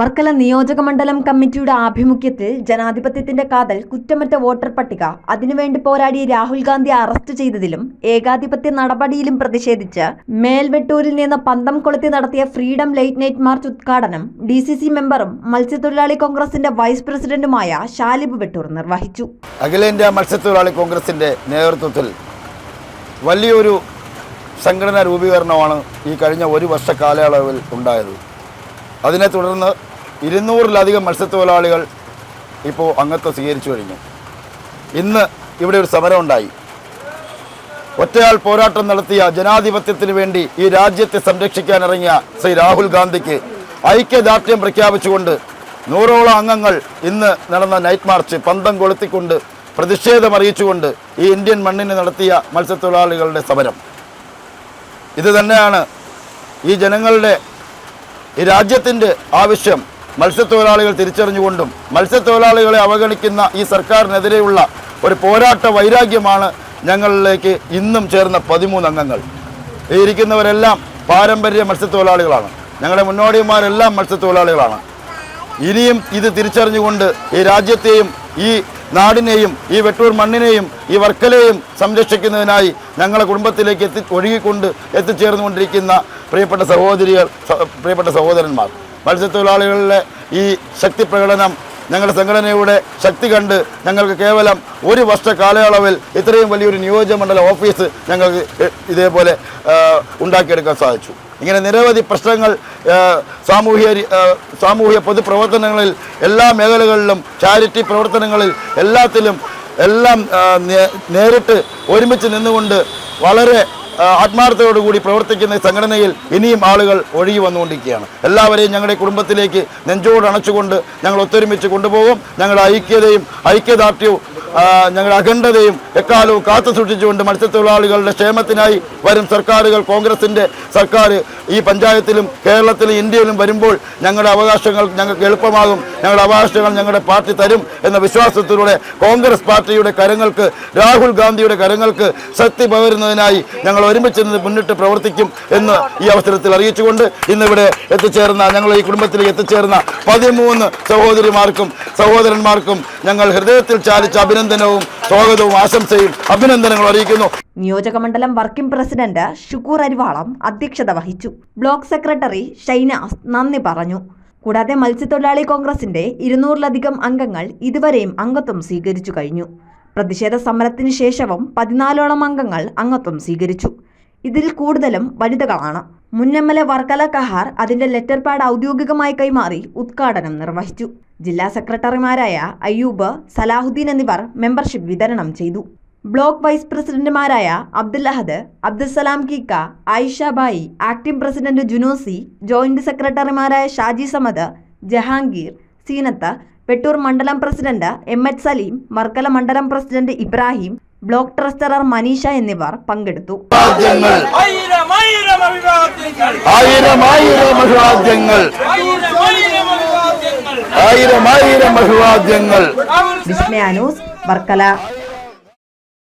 വർക്കല നിയോജക മണ്ഡലം കമ്മിറ്റിയുടെ ആഭിമുഖ്യത്തിൽ ജനാധിപത്യത്തിന്റെ കാതൽ കുറ്റമറ്റ വോട്ടർ പട്ടിക അതിനുവേണ്ടി പോരാടി രാഹുൽ ഗാന്ധി അറസ്റ്റ് ചെയ്തതിലും ഏകാധിപത്യ നടപടിയിലും പ്രതിഷേധിച്ച് മേൽവെട്ടൂരിൽ നിന്ന് പന്തം കൊളുത്തി നടത്തിയ ഫ്രീഡം ലൈറ്റ് നൈറ്റ് മാർച്ച് ഉദ്ഘാടനം ഡി സി സി മെമ്പറും മത്സ്യത്തൊഴിലാളി കോൺഗ്രസിന്റെ വൈസ് പ്രസിഡന്റുമായ ഷാലിബ് വെട്ടൂർ നിർവഹിച്ചു. അഖിലേന്ത്യാ മത്സ്യത്തൊഴിലാളി കോൺഗ്രസിന്റെ നേതൃത്വത്തിൽ വലിയൊരു സംഘടനാ രൂപീകരണമാണ് ഈ കഴിഞ്ഞ ഒരു വർഷ കാലയളവിൽ ഉണ്ടായത്. അതിനെ തുടർന്ന് ഇരുന്നൂറിലധികം മത്സ്യത്തൊഴിലാളികൾ ഇപ്പോൾ അംഗത്വം സ്വീകരിച്ചു കഴിഞ്ഞു. ഇന്ന് ഇവിടെ ഒരു സമരം ഉണ്ടായി ഒറ്റയാൾ പോരാട്ടം നടത്തിയ ജനാധിപത്യത്തിന് വേണ്ടി ഈ രാജ്യത്തെ സംരക്ഷിക്കാനിറങ്ങിയ ശ്രീ രാഹുൽ ഗാന്ധിക്ക് ഐക്യദാർഢ്യം പ്രഖ്യാപിച്ചുകൊണ്ട് നൂറോളം അംഗങ്ങൾ ഇന്ന് നടന്ന നൈറ്റ് മാർച്ച് പന്തം കൊളുത്തിക്കൊണ്ട് പ്രതിഷേധം അറിയിച്ചുകൊണ്ട് ഈ ഇന്ത്യൻ മണ്ണിന് നടത്തിയ മത്സ്യത്തൊഴിലാളികളുടെ സമരം. ഇത് തന്നെയാണ് ഈ ജനങ്ങളുടെ ഈ രാജ്യത്തിന്റെ ആവശ്യം മത്സ്യത്തൊഴിലാളികൾ തിരിച്ചറിഞ്ഞുകൊണ്ടും മത്സ്യത്തൊഴിലാളികളെ അവഗണിക്കുന്ന ഈ സർക്കാരിനെതിരെയുള്ള ഒരു പോരാട്ട വൈരാഗ്യമാണ് ഞങ്ങളിലേക്ക് ഇന്നും ചേർന്ന പതിമൂന്ന് അംഗങ്ങൾ. ഈ ഇരിക്കുന്നവരെല്ലാം പാരമ്പര്യ മത്സ്യത്തൊഴിലാളികളാണ്. ഞങ്ങളുടെ മുന്നോടിമാരെല്ലാം മത്സ്യത്തൊഴിലാളികളാണ്. ഇനിയും ഇത് തിരിച്ചറിഞ്ഞുകൊണ്ട് ഈ രാജ്യത്തെയും ഈ നാടിനെയും ഈ വെട്ടൂർ മണ്ണിനെയും ഈ വർക്കലയും സംരക്ഷിക്കുന്നതിനായി ഞങ്ങളെ കുടുംബത്തിലേക്ക് എത്തി ഒഴുകിക്കൊണ്ട് എത്തിച്ചേർന്നുകൊണ്ടിരിക്കുന്ന പ്രിയപ്പെട്ട സഹോദരികൾ പ്രിയപ്പെട്ട സഹോദരന്മാർ. മത്സ്യത്തൊഴിലാളികളിലെ ഈ ശക്തി പ്രകടനം ഞങ്ങളുടെ സംഘടനയുടെ ശക്തി കണ്ട് ഞങ്ങൾക്ക് കേവലം ഒരു വർഷ കാലയളവിൽ ഇത്രയും വലിയൊരു നിയോജകമണ്ഡല ഓഫീസ് ഞങ്ങൾക്ക് ഇതേപോലെ ഉണ്ടാക്കിയെടുക്കാൻ സാധിച്ചു. ഇങ്ങനെ നിരവധി പ്രശ്നങ്ങൾ സാമൂഹ്യ സാമൂഹ്യ പൊതുപ്രവർത്തനങ്ങളിൽ എല്ലാ മേഖലകളിലും ചാരിറ്റി പ്രവർത്തനങ്ങളിൽ എല്ലാത്തിലും എല്ലാം നേരിട്ട് ഒരുമിച്ച് നിന്നുകൊണ്ട് വളരെ ആത്മാർത്ഥതയോടുകൂടി പ്രവർത്തിക്കുന്ന സംഘടനയിൽ ഇനിയും ആളുകൾ ഒഴുകി വന്നുകൊണ്ടിരിക്കുകയാണ്. എല്ലാവരെയും ഞങ്ങളുടെ കുടുംബത്തിലേക്ക് നെഞ്ചോട് അണച്ചുകൊണ്ട് ഞങ്ങൾ ഒത്തൊരുമിച്ച് കൊണ്ടുപോകും. ഞങ്ങളുടെ ഐക്യതയും ഐക്യദാർഢ്യവും ഞങ്ങളുടെ അഖണ്ഡതയും എക്കാലവും കാത്തു സൂക്ഷിച്ചുകൊണ്ട് മത്സ്യത്തൊഴിലാളികളുടെ ക്ഷേമത്തിനായി വരും സർക്കാരുകൾ കോൺഗ്രസിന്റെ സർക്കാർ ഈ പഞ്ചായത്തിലും കേരളത്തിലും ഇന്ത്യയിലും വരുമ്പോൾ ഞങ്ങളുടെ അവകാശങ്ങൾ ഞങ്ങൾക്ക് എളുപ്പമാകും. ഞങ്ങളുടെ അവകാശങ്ങൾ ഞങ്ങളുടെ പാർട്ടി തരും എന്ന വിശ്വാസത്തിലൂടെ കോൺഗ്രസ് പാർട്ടിയുടെ കരങ്ങൾക്ക് രാഹുൽ ഗാന്ധിയുടെ കരങ്ങൾക്ക് ശക്തി പകരുന്നതിനായി ഞങ്ങൾ ഒരുമിച്ച് നിന്ന് മുന്നിട്ട് പ്രവർത്തിക്കും എന്ന് ഈ അവസരത്തിൽ അറിയിച്ചുകൊണ്ട് ഇന്നിവിടെ എത്തിച്ചേർന്ന ഞങ്ങൾ ഈ കുടുംബത്തിലേക്ക് എത്തിച്ചേർന്ന പതിമൂന്ന് സഹോദരിമാർക്കും സഹോദരന്മാർക്കും ഞങ്ങൾ ഹൃദയത്തിൽ ചാലിച്ച അഭിനന്ദനവും സ്വാഗതവും ആശംസയും അഭിനന്ദനങ്ങളും അറിയിക്കുന്നു. നിയോജകമണ്ഡലം വർക്കിംഗ് പ്രസിഡന്റ് ഷുക്കൂർ അരിവാളം അധ്യക്ഷത വഹിച്ചു. ബ്ലോക്ക് സെക്രട്ടറി ഷൈനാസ് നന്ദി പറഞ്ഞു. കൂടാതെ മത്സ്യത്തൊഴിലാളി കോൺഗ്രസിന്റെ ഇരുന്നൂറിലധികം അംഗങ്ങൾ ഇതുവരെയും അംഗത്വം സ്വീകരിച്ചു കഴിഞ്ഞു. പ്രതിഷേധ സമരത്തിന് ശേഷവും പതിനാലോളം അംഗങ്ങൾ അംഗത്വം സ്വീകരിച്ചു. ഇതിൽ കൂടുതലും വനിതകളാണ്. മുൻ M L A Varkala Kahar അതിന്റെ ലെറ്റർ പാഡ് ഔദ്യോഗികമായി കൈമാറി ഉദ്ഘാടനം നിർവഹിച്ചു. ജില്ലാ സെക്രട്ടറിമാരായ അയ്യൂബ് സലാഹുദ്ദീൻ എന്നിവർ മെമ്പർഷിപ്പ് വിതരണം ചെയ്തു. ബ്ലോക്ക് വൈസ് പ്രസിഡന്റുമാരായ അബ്ദുൽ അഹദ് അബ്ദുസലാം കീക്ക ആയിഷ ബായി ആക്ടിംഗ് പ്രസിഡന്റ് ജുനോസി ജോയിന്റ് സെക്രട്ടറിമാരായ ഷാജി സമദ് ജഹാംഗീർ സീനത്ത് വെട്ടൂർ മണ്ഡലം president M H Saleem Markala മണ്ഡലം president Ibrahim block treasurer Maneesha എന്നിവർ പങ്കെടുത്തു. ആയിരം ആയിരം ആയിരം ആയിരം അഭിവാദ്യങ്ങൾ. ആയിരം ആയിരം അഭിവാദ്യങ്ങൾ. ആയിരം ആയിരം അഭിവാദ്യങ്ങൾ. വിസ്മയാനൂസ് വർക്കല.